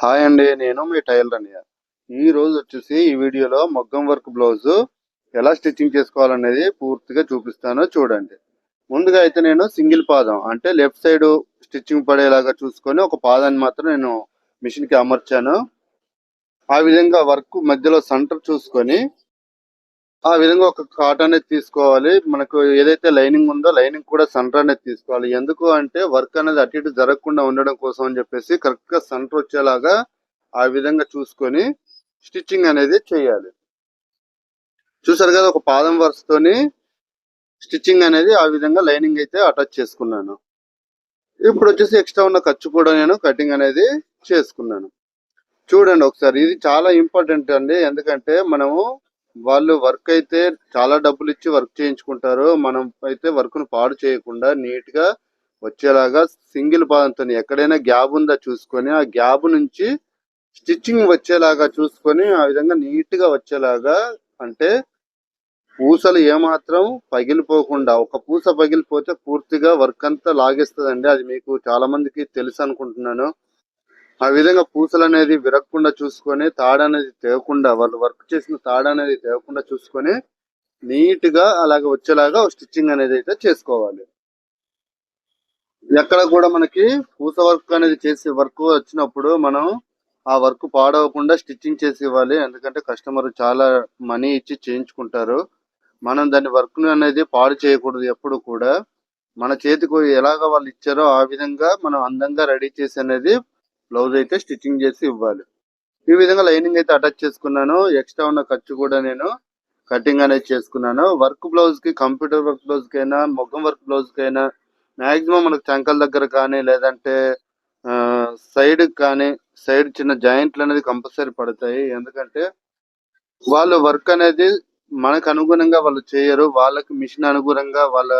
Hi అండి నేను మీ tailor అన్నయ్య ఈ రోజు వచ్చేసి ఈ వీడియోలో మగ్గం వర్క్ బ్లౌజ్ ఎలా స్టిచ్చింగ్ చేసుకోవాలనేది పూర్తిగా చూపిస్తాను చూడండి. ముందుగా అయితే నేను సింగిల్ పాదం అంటే లెఫ్ట్ సైడ్ స్టిచ్చింగ్ పడేలాగా చూసుకొని ఒక పాదాన్ని మాత్రం నేను మిషన్కి అమర్చాను. ఆ విధంగా వర్క్ మధ్యలో సెంటర్ చూసుకొని ఆ విధంగా ఒక కాట్ అనేది తీసుకోవాలి. మనకు ఏదైతే లైనింగ్ ఉందో లైనింగ్ కూడా సెంటర్ అనేది తీసుకోవాలి. ఎందుకు అంటే వర్క్ అనేది అటు ఇటు జరగకుండా ఉండడం కోసం అని చెప్పేసి కరెక్ట్గా సెంటర్ వచ్చేలాగా ఆ విధంగా చూసుకొని స్టిచ్చింగ్ అనేది చేయాలి. చూసారు కదా ఒక పాదం వరుసతోని స్టిచ్చింగ్ అనేది ఆ విధంగా లైనింగ్ అయితే అటాచ్ చేసుకున్నాను. ఇప్పుడు వచ్చేసి ఎక్స్ట్రా ఉన్న ఖర్చు కూడా నేను కటింగ్ అనేది చేసుకున్నాను. చూడండి ఒకసారి ఇది చాలా ఇంపార్టెంట్ అండి. ఎందుకంటే మనము వాళ్ళు వర్క్ అయితే చాలా డబ్బులు ఇచ్చి వర్క్ చేయించుకుంటారు. మనం అయితే వర్క్ను పాడు చేయకుండా నీట్గా వచ్చేలాగా సింగిల్ పాదంతో ఎక్కడైనా గ్యాబ్ ఉందా చూసుకొని ఆ గ్యాబ్ నుంచి స్టిచ్చింగ్ వచ్చేలాగా చూసుకొని ఆ విధంగా నీట్గా వచ్చేలాగా అంటే పూసలు ఏమాత్రం పగిలిపోకుండా ఒక పూస పగిలిపోతే పూర్తిగా వర్క్ అంతా లాగేస్తుందండి. అది మీకు చాలా మందికి తెలుసు అనుకుంటున్నాను. ఆ విధంగా పూసలు అనేది విరగకుండా చూసుకొని తాడు అనేది తేవకుండా వాళ్ళు వర్క్ చేసిన తాడు అనేది తేవకుండా చూసుకొని నీట్గా అలాగే వచ్చేలాగా స్టిచ్చింగ్ అనేది అయితే చేసుకోవాలి. ఎక్కడ కూడా మనకి పూస వర్క్ అనేది చేసే వర్క్ వచ్చినప్పుడు మనం ఆ వర్క్ పాడవకుండా స్టిచ్చింగ్ చేసి ఇవ్వాలి. ఎందుకంటే కస్టమర్ చాలా మనీ ఇచ్చి చేయించుకుంటారు. మనం దాని వర్క్ అనేది పాడు చేయకూడదు ఎప్పుడు కూడా. మన చేతికి ఎలాగ వాళ్ళు ఇచ్చారో ఆ విధంగా మనం అందంగా రెడీ చేసి అనేది బ్లౌజ్ అయితే స్టిచ్చింగ్ చేసి ఇవ్వాలి. ఈ విధంగా లైనింగ్ అయితే అటాచ్ చేసుకున్నాను. ఎక్స్ట్రా ఉన్న ఖర్చు కూడా నేను కటింగ్ అనేది చేసుకున్నాను. వర్క్ బ్లౌజ్కి కంప్యూటర్ వర్క్ బ్లౌజ్ కైనా మొగ్గం వర్క్ బ్లౌజ్ కైనా మాక్సిమం మనకు చంకల దగ్గర కానీ లేదంటే సైడ్ కానీ సైడ్ చిన్న జాయింట్లు అనేది కంపల్సరీ పడతాయి. ఎందుకంటే వాళ్ళు వర్క్ అనేది మనకు అనుగుణంగా వాళ్ళు చేయరు. వాళ్ళకి మిషన్ అనుగుణంగా వాళ్ళ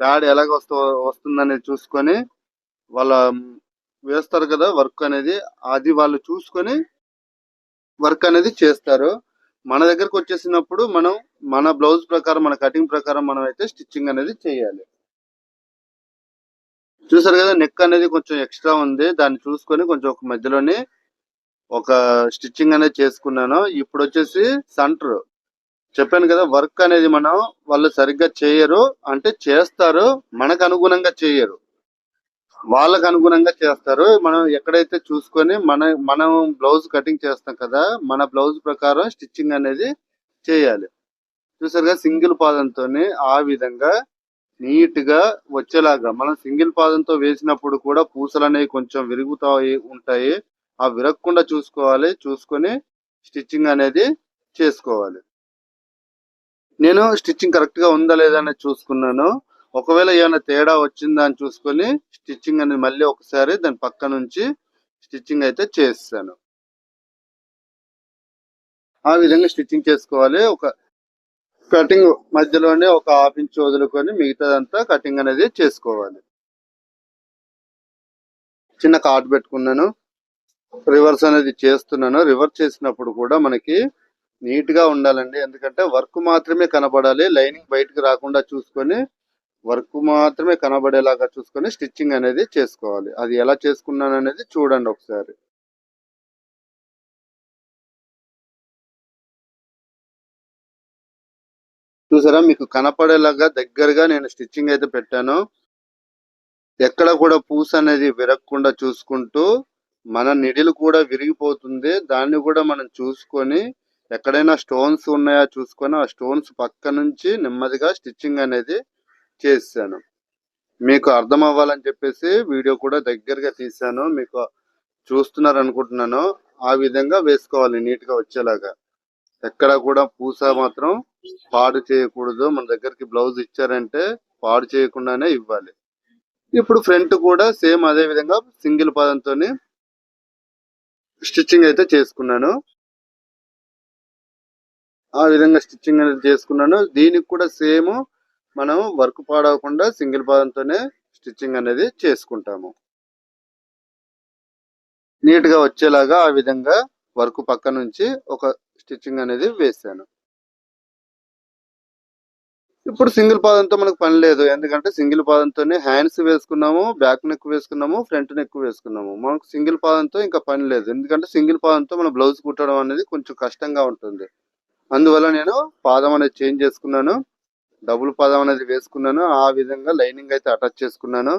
ప్యాడ్ ఎలాగ వస్తు వస్తుందనేది చూసుకొని వాళ్ళ వేస్తారు కదా వర్క్ అనేది అది వాళ్ళు చూసుకొని వర్క్ అనేది చేస్తారు. మన దగ్గరకు వచ్చేసినప్పుడు మనం మన బ్లౌజ్ ప్రకారం మన కటింగ్ ప్రకారం మనం అయితే స్టిచ్చింగ్ అనేది చేయాలి. చూసారు కదా నెక్ అనేది కొంచెం ఎక్స్ట్రా ఉంది. దాన్ని చూసుకొని కొంచెం ఒక మధ్యలోని ఒక స్టిచ్చింగ్ అనేది చేసుకున్నాను. ఇప్పుడు వచ్చేసి సెంటర్. చెప్పాను కదా వర్క్ అనేది మనం వాళ్ళు సరిగ్గా చేయరు. అంటే చేస్తారు. మనకు అనుగుణంగా చేయరు. వాళ్ళకు అనుగుణంగా చేస్తారు. మనం ఎక్కడైతే చూసుకొని మన మనం బ్లౌజ్ కటింగ్ చేస్తాం కదా మన బ్లౌజ్ ప్రకారం స్టిచ్చింగ్ అనేది చేయాలి. చూసారుగా సింగిల్ పాదంతో ఆ విధంగా నీట్గా వచ్చేలాగా మనం సింగిల్ పాదంతో వేసినప్పుడు కూడా పూసలు అనేవి కొంచెం విరుగుతాయి ఉంటాయి. ఆ విరగకుండా చూసుకోవాలి చూసుకొని స్టిచ్చింగ్ అనేది చేసుకోవాలి. నేను స్టిచ్చింగ్ కరెక్ట్గా ఉందా లేదా అనేది చూసుకున్నాను. ఒకవేళ ఏమైనా తేడా వచ్చిందా అని చూసుకొని స్టిచ్చింగ్ అనేది మళ్ళీ ఒకసారి దాని పక్క నుంచి స్టిచ్చింగ్ అయితే చేస్తాను. ఆ విధంగా స్టిచ్చింగ్ చేసుకోవాలి. ఒక కటింగ్ మధ్యలోనే ఒక హాఫ్ ఇంచ్ వదులుకొని మిగతాదంతా కటింగ్ అనేది చేసుకోవాలి. చిన్న కార్డ్ పెట్టుకున్నాను. రివర్స్ అనేది చేస్తున్నాను. రివర్స్ చేసినప్పుడు కూడా మనకి నీట్గా ఉండాలండి. ఎందుకంటే వర్క్ మాత్రమే కనబడాలి. లైనింగ్ బయటకు రాకుండా చూసుకొని వర్క్ మాత్రమే కనబడేలాగా చూసుకొని స్టిచ్చింగ్ అనేది చేసుకోవాలి. అది ఎలా చేసుకున్నాను అనేది చూడండి ఒకసారి. చూసారా? మీకు కనపడేలాగా దగ్గరగా నేను స్టిచ్చింగ్ అయితే పెట్టాను. ఎక్కడ కూడా పూస అనేది విరగకుండా చూసుకుంటూ మన నిడిలు కూడా విరిగిపోతుంది. దాన్ని కూడా మనం చూసుకొని ఎక్కడైనా స్టోన్స్ ఉన్నాయా చూసుకొని ఆ స్టోన్స్ పక్క నుంచి నెమ్మదిగా స్టిచ్చింగ్ అనేది చేశాను. మీకు అర్థం అవ్వాలని చెప్పేసి వీడియో కూడా దగ్గరగా తీశాను. మీకు చూస్తున్నారు అనుకుంటున్నాను ఆ విధంగా వేసుకోవాలి నీట్గా వచ్చేలాగా. ఎక్కడ కూడా పూస మాత్రం పాడు చేయకూడదు. మన దగ్గరికి బ్లౌజ్ ఇచ్చారంటే పాడు చేయకుండానే ఇవ్వాలి. ఇప్పుడు ఫ్రంట్ కూడా సేమ్ అదే విధంగా సింగిల్ పాదంతో స్టిచ్చింగ్ అయితే చేసుకున్నాను. ఆ విధంగా స్టిచ్చింగ్ అనేది చేసుకున్నాను. దీనికి కూడా సేమ్ మనం వర్క్ పాడవకుండా సింగిల్ పాదంతోనే స్టిచ్చింగ్ అనేది చేసుకుంటాము. నీట్గా వచ్చేలాగా ఆ విధంగా వర్క్ పక్క నుంచి ఒక స్టిచ్చింగ్ అనేది వేసాను. ఇప్పుడు సింగిల్ పాదంతో మనకు పని లేదు. ఎందుకంటే సింగిల్ పాదంతోనే హ్యాండ్స్ వేసుకున్నాము బ్యాక్ నెక్ వేసుకున్నాము ఫ్రంట్ నెక్ వేసుకున్నాము. మనకు సింగిల్ పాదంతో ఇంకా పని లేదు. ఎందుకంటే సింగిల్ పాదంతో మన బ్లౌజ్ కుట్టడం అనేది కొంచెం కష్టంగా ఉంటుంది. అందువల్ల నేను పాదం అనేది చేంజ్ చేసుకున్నాను. డబుల్ పదం అనేది వేసుకున్నాను ఆ విధంగా లైనింగ్ అయితే అటాచ్ చేసుకున్నాను.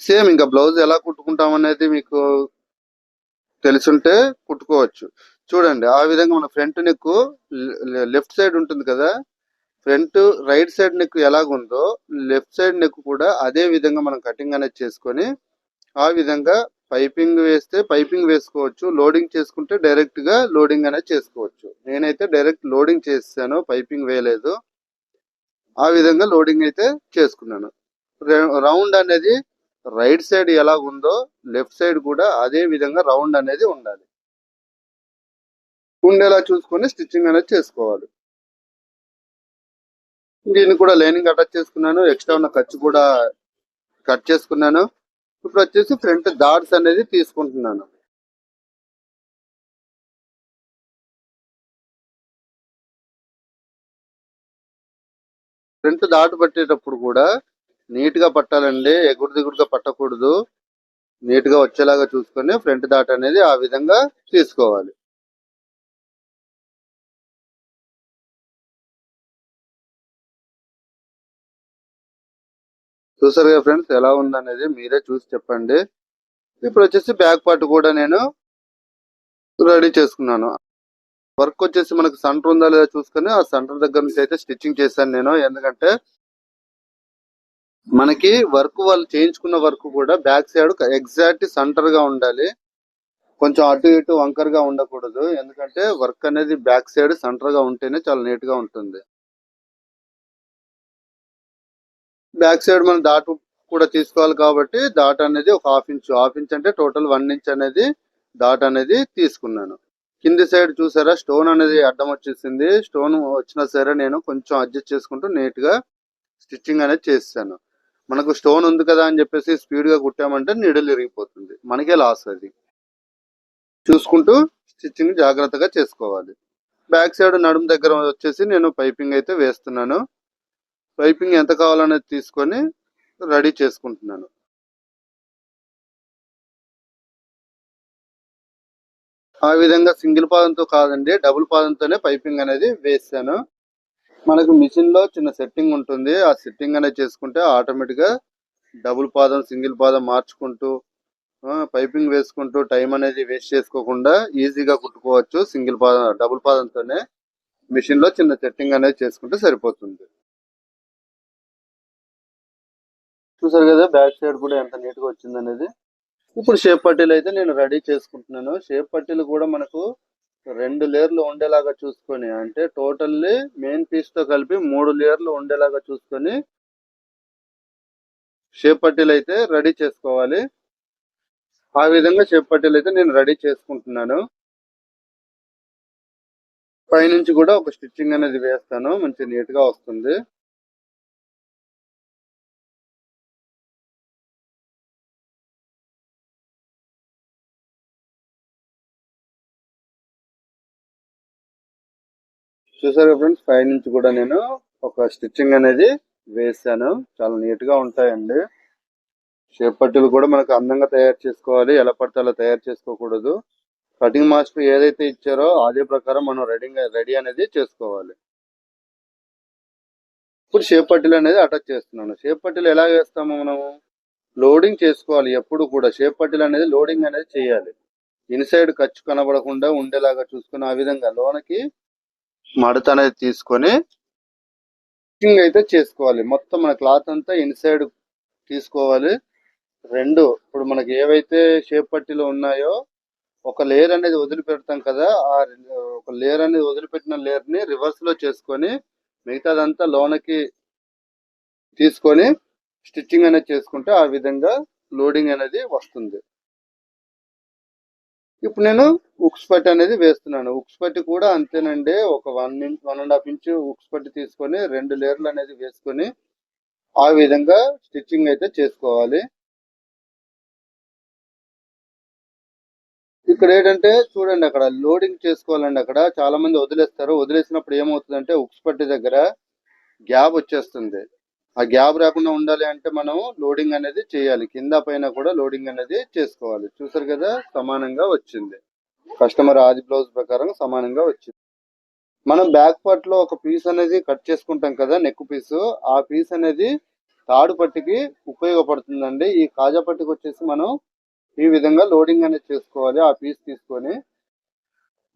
సేమ్ ఇంకా బ్లౌజ్ ఎలా కుట్టుకుంటాం అనేది మీకు తెలుసుంటే కుట్టుకోవచ్చు. చూడండి ఆ విధంగా మన ఫ్రంట్ నెక్ లెఫ్ట్ సైడ్ ఉంటుంది కదా ఫ్రంట్ రైట్ సైడ్ నెక్ ఎలాగుందో లెఫ్ట్ సైడ్ నెక్ కూడా అదే విధంగా మనం కటింగ్ అనేది చేసుకొని ఆ విధంగా పైపింగ్ వేస్తే పైపింగ్ వేసుకోవచ్చు. లోడింగ్ చేసుకుంటే డైరెక్ట్గా లోడింగ్ అనేది చేసుకోవచ్చు. నేనైతే డైరెక్ట్ లోడింగ్ చేసాను పైపింగ్ వేయలేదు. ఆ విధంగా లోడింగ్ అయితే చేసుకున్నాను. రౌండ్ అనేది రైట్ సైడ్ ఎలా ఉందో లెఫ్ట్ సైడ్ కూడా అదే విధంగా రౌండ్ అనేది ఉండాలి. ఉండేలా చూసుకొని స్టిచ్చింగ్ అనేది చేసుకోవాలి. దీన్ని కూడా లైనింగ్ అటాచ్ చేసుకున్నాను. ఎక్స్ట్రా ఉన్న ఖర్చు కూడా కట్ చేసుకున్నాను. ఇప్పుడు వచ్చేసి ఫ్రంట్ దాడ్స్ అనేది తీసుకుంటున్నాను. ఫ్రంట్ దాటు పట్టేటప్పుడు కూడా నీట్గా పట్టాలండి ఎగుడు దిగుడుగా పట్టకూడదు. నీట్గా వచ్చేలాగా చూసుకొని ఫ్రంట్ దాట్ అనేది ఆ విధంగా తీసుకోవాలి. చూసారు కదా ఫ్రెండ్స్ ఎలా ఉందనేది మీరే చూసి చెప్పండి. ఇప్పుడు వచ్చేసి బ్యాక్ పార్ట్ కూడా నేను రెడీ చేసుకున్నాను. వర్క్ వచ్చేసి మనకు సెంటర్ ఉందా లేదా చూసుకొని ఆ సెంటర్ దగ్గర నుంచి అయితే స్టిచ్చింగ్ చేశాను నేను. ఎందుకంటే మనకి వర్క్ వాళ్ళు చేయించుకున్న వర్క్ కూడా బ్యాక్ సైడ్ ఎగ్జాక్ట్ సెంటర్గా ఉండాలి. కొంచెం అటు ఇటు వంకర్గా ఉండకూడదు. ఎందుకంటే వర్క్ అనేది బ్యాక్ సైడ్ సెంటర్గా ఉంటేనే చాలా నీట్గా ఉంటుంది. బ్యాక్ సైడ్ మనం దాటు కూడా తీసుకోవాలి కాబట్టి దాట్ అనేది ఒక హాఫ్ ఇంచ్. హాఫ్ ఇంచ్ అంటే టోటల్ వన్ ఇంచ్ అనేది దాట్ అనేది తీసుకున్నాను. కింది సైడ్ చూసారా? స్టోన్ అనేది అడ్డం వచ్చేసింది. స్టోన్ వచ్చినా సరే నేను కొంచెం అడ్జస్ట్ చేసుకుంటూ నీట్గా స్టిచ్చింగ్ అనేది చేస్తాను మనకు స్టోన్ ఉంది కదా అని చెప్పేసి స్పీడ్గా కుట్టామంటే నీడలు ఇరిగిపోతుంది. మనకే లాస్ అది. చూసుకుంటూ స్టిచ్చింగ్ జాగ్రత్తగా చేసుకోవాలి. బ్యాక్ సైడ్ నడుము దగ్గర వచ్చేసి నేను పైపింగ్ అయితే వేస్తున్నాను. పైపింగ్ ఎంత కావాలనేది తీసుకొని రెడీ చేసుకుంటున్నాను. ఆ విధంగా సింగిల్ పాదంతో కాదండి డబుల్ పాదంతోనే పైపింగ్ అనేది వేసాను. మనకు మిషన్లో చిన్న సెట్టింగ్ ఉంటుంది ఆ సెట్టింగ్ అనేది చేసుకుంటే ఆటోమేటిక్గా డబుల్ పాదం సింగిల్ పాదం మార్చుకుంటూ పైపింగ్ వేసుకుంటూ టైం అనేది వేస్ట్ చేసుకోకుండా ఈజీగా కుట్టుకోవచ్చు సింగిల్ పాదం డబుల్ పాదంతోనే. మిషన్లో చిన్న సెట్టింగ్ అనేది చేసుకుంటే సరిపోతుంది. చూసారు కదా బ్యాక్ సైడ్ కూడా ఎంత నీట్గా వచ్చింది అనేది ఇప్పుడు షేప్ పట్టీలు అయితే నేను రెడీ చేసుకుంటున్నాను. షేప్ పట్టీలు కూడా మనకు రెండు లేయర్లు ఉండేలాగా చూసుకొని అంటే టోటల్లీ మెయిన్ పీస్తో కలిపి మూడు లేయర్లు ఉండేలాగా చూసుకొని షేప్ పట్టీలు అయితే రెడీ చేసుకోవాలి. ఆ విధంగా షేప్ పట్టీలు అయితే నేను రెడీ చేసుకుంటున్నాను. పైనుంచి కూడా ఒక స్టిచ్చింగ్ అనేది వేస్తాను. మంచి నీట్గా వస్తుంది. చూసారు ఫ్రెండ్స్? పై నుంచి కూడా నేను ఒక స్టిచ్చింగ్ అనేది వేసాను చాలా నీట్గా ఉంటాయండి. షేప్ పట్టీలు కూడా మనకు అందంగా తయారు చేసుకోవాలి. ఎలా పడితే అలా తయారు చేసుకోకూడదు. కటింగ్ మాస్టర్ ఏదైతే ఇచ్చారో అదే ప్రకారం మనం రెడీ రెడీ అనేది చేసుకోవాలి. ఇప్పుడు షేప్ పట్టీలు అనేది అటాచ్ చేస్తున్నాను. షేప్ పట్టీలు ఎలా వేస్తాము మనము? లోడింగ్ చేసుకోవాలి ఎప్పుడు కూడా. షేప్ పట్టీలు అనేది లోడింగ్ అనేది చేయాలి. ఇన్సైడ్ ఖర్చు కనబడకుండా ఉండేలాగా చూసుకుని ఆ విధంగా లోనకి మడత అనేది తీసుకొని స్టిచ్చింగ్ అయితే చేసుకోవాలి. మొత్తం మన క్లాత్ అంతా ఇన్సైడ్ తీసుకోవాలి. రెండు ఇప్పుడు మనకి ఏవైతే షేప్ పట్టీలు ఉన్నాయో ఒక లేయర్ అనేది వదిలిపెడతాం కదా ఆ ఒక లేయర్ అనేది వదిలిపెట్టిన లేయర్ని రివర్స్లో చేసుకొని మిగతాదంతా లోనకి తీసుకొని స్టిచ్చింగ్ అనేది చేసుకుంటే ఆ విధంగా లోడింగ్ అనేది వస్తుంది. ఇప్పుడు నేను ఉక్స్ పట్టి అనేది వేస్తున్నాను. ఉక్స్ పట్టి కూడా అంతేనండి. ఒక one inch one and half inch hooks పట్టి తీసుకొని రెండు లేయర్లు అనేది వేసుకొని ఆ విధంగా స్టిచ్చింగ్ అయితే చేసుకోవాలి. ఇక్కడ ఏంటంటే చూడండి అక్కడ లోడింగ్ చేసుకోవాలండి అక్కడ. చాలా మంది వదిలేస్తారు. వదిలేసినప్పుడు ఏమవుతుందంటే ఉక్స్ పట్టి దగ్గర గ్యాప్ వచ్చేస్తుంది. ఆ గ్యాప్ రాకుండా ఉండాలి అంటే మనం లోడింగ్ అనేది చేయాలి. కింద పైన కూడా లోడింగ్ అనేది చేసుకోవాలి. చూసారు కదా సమానంగా వచ్చింది. కస్టమర్ ఆది బ్లౌజ్ ప్రకారం సమానంగా వచ్చింది. మనం బ్యాక్ పార్ట్లో ఒక పీస్ అనేది కట్ చేసుకుంటాం కదా నెక్ పీస్. ఆ పీస్ అనేది తాడు పట్టికి ఉపయోగపడుతుందండి. ఈ కాజా పట్టికి వచ్చేసి మనం ఈ విధంగా లోడింగ్ అనేది చేసుకోవాలి. ఆ పీస్ తీసుకొని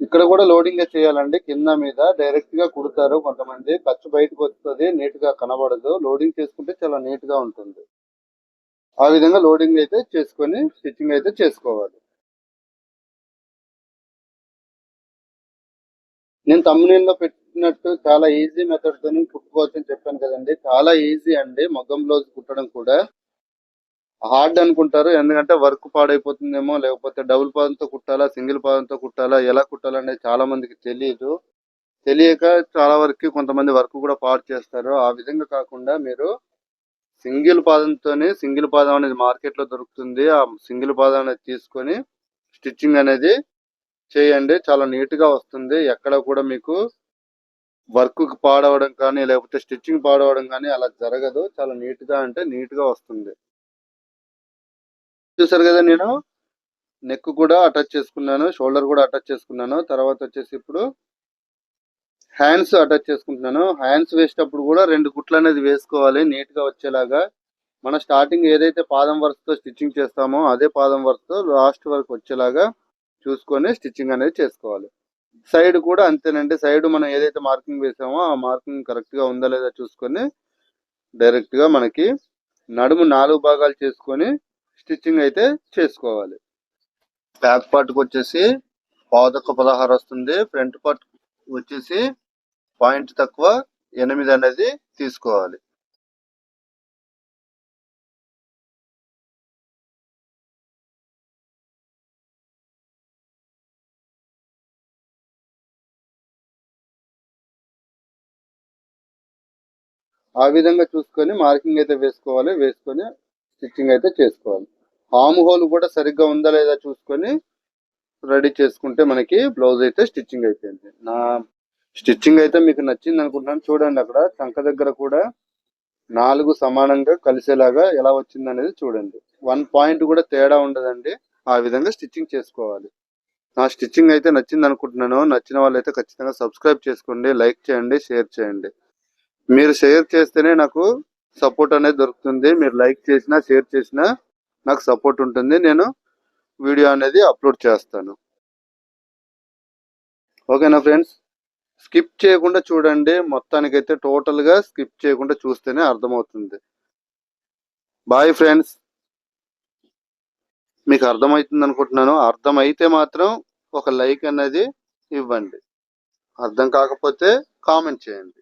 ఇక్కడ కూడా లోడింగ్ చేయాలండి. కింద మీద డైరెక్ట్గా కుడతారు. కొంతమంది ఖర్చు బయటకు వస్తుంది నీట్గా కనబడదు. లోడింగ్ చేసుకుంటే చాలా నీట్గా ఉంటుంది. ఆ విధంగా లోడింగ్ అయితే చేసుకొని స్టిచ్చింగ్ అయితే చేసుకోవాలి. నేను తమ్మునీళ్ళలో పెట్టినట్టు చాలా ఈజీ మెథడ్ కుట్టుకోవచ్చు అని చెప్పాను కదండి. చాలా ఈజీ అండి. మగ్గం బ్లౌజ్ కుట్టడం కూడా. హార్డ్ అనుకుంటారు. ఎందుకంటే వర్క్ పాడైపోతుందేమో లేకపోతే డబుల్ పాదంతో కుట్టాలా సింగిల్ పాదంతో కుట్టాలా ఎలా కుట్టాలనేది చాలా మందికి తెలియదు తెలియక చాలా వరకు కొంతమంది వర్క్ కూడా పాడు చేస్తారు. ఆ విధంగా కాకుండా మీరు సింగిల్ పాదంతోనే సింగిల్ పాదం అనేది మార్కెట్లో దొరుకుతుంది. ఆ సింగిల్ పాదం అనేది తీసుకొని స్టిచ్చింగ్ అనేది చేయండి. చాలా నీట్గా వస్తుంది. ఎక్కడ కూడా మీకు వర్క్ పాడవడం కానీ లేకపోతే స్టిచ్చింగ్ పాడవడం కానీ అలా జరగదు. చాలా నీట్గా అంటే నీట్గా వస్తుంది. చూసారు కదా నేను? నెక్ కూడా అటాచ్ చేసుకున్నాను షోల్డర్ కూడా అటాచ్ చేసుకున్నాను. తర్వాత వచ్చేసి ఇప్పుడు హ్యాండ్స్ అటాచ్ చేసుకుంటున్నాను. హ్యాండ్స్ వేసేటప్పుడు కూడా రెండు గుట్లు అనేది వేసుకోవాలి నీట్గా వచ్చేలాగా. మన స్టార్టింగ్ ఏదైతే పాదం వరుసతో స్టిచ్చింగ్ చేస్తామో అదే పాదం వరుసతో లాస్ట్ వరకు వచ్చేలాగా చూసుకొని స్టిచ్చింగ్ అనేది చేసుకోవాలి. సైడ్ కూడా అంతేనండి. సైడ్ మనం ఏదైతే మార్కింగ్ వేసామో ఆ మార్కింగ్ కరెక్ట్గా ఉందా లేదా చూసుకొని డైరెక్ట్గా మనకి నడుము నాలుగు భాగాలు చేసుకొని స్టిచ్చింగ్ అయితే చేసుకోవాలి. బ్యాక్ పార్ట్కి వచ్చేసి పాదొక్క పదహారు వస్తుంది. ఫ్రంట్ పార్ట్ వచ్చేసి పాయింట్ తక్కువ ఎనిమిది అనేది తీసుకోవాలి. ఆ విధంగా చూసుకొని మార్కింగ్ అయితే వేసుకోవాలి. వేసుకొని స్టిచ్చింగ్ అయితే చేసుకోవాలి. హామ్ హోల్ కూడా సరిగ్గా ఉందా లేదా చూసుకొని రెడీ చేసుకుంటే మనకి బ్లౌజ్ అయితే స్టిచ్చింగ్ అయిపోయింది. నా స్టిచ్చింగ్ అయితే మీకు నచ్చింది అనుకుంటున్నాను. చూడండి అక్కడ చంక దగ్గర కూడా నాలుగు సమానంగా కలిసేలాగా ఎలా వచ్చింది అనేది చూడండి. వన్ పాయింట్ కూడా తేడా ఉండదండి. ఆ విధంగా స్టిచ్చింగ్ చేసుకోవాలి. నా స్టిచ్చింగ్ అయితే నచ్చింది అనుకుంటున్నాను. నచ్చిన వాళ్ళైతే ఖచ్చితంగా సబ్స్క్రైబ్ చేసుకోండి లైక్ చేయండి షేర్ చేయండి. మీరు షేర్ చేస్తేనే నాకు సపోర్ట్ అనేది దొరుకుతుంది. మీరు లైక్ చేసినా షేర్ చేసినా నాకు సపోర్ట్ ఉంటుంది. నేను వీడియో అనేది అప్లోడ్ చేస్తాను. ఓకేనా ఫ్రెండ్స్? స్కిప్ చేయకుండా చూడండి. మొత్తానికైతే టోటల్గా స్కిప్ చేయకుండా చూస్తేనే అర్థమవుతుంది. Bye friends. మీకు అర్థమవుతుంది అనుకుంటున్నాను. అర్థమైతే మాత్రం ఒక లైక్ అనేది ఇవ్వండి. అర్థం కాకపోతే కామెంట్ చేయండి.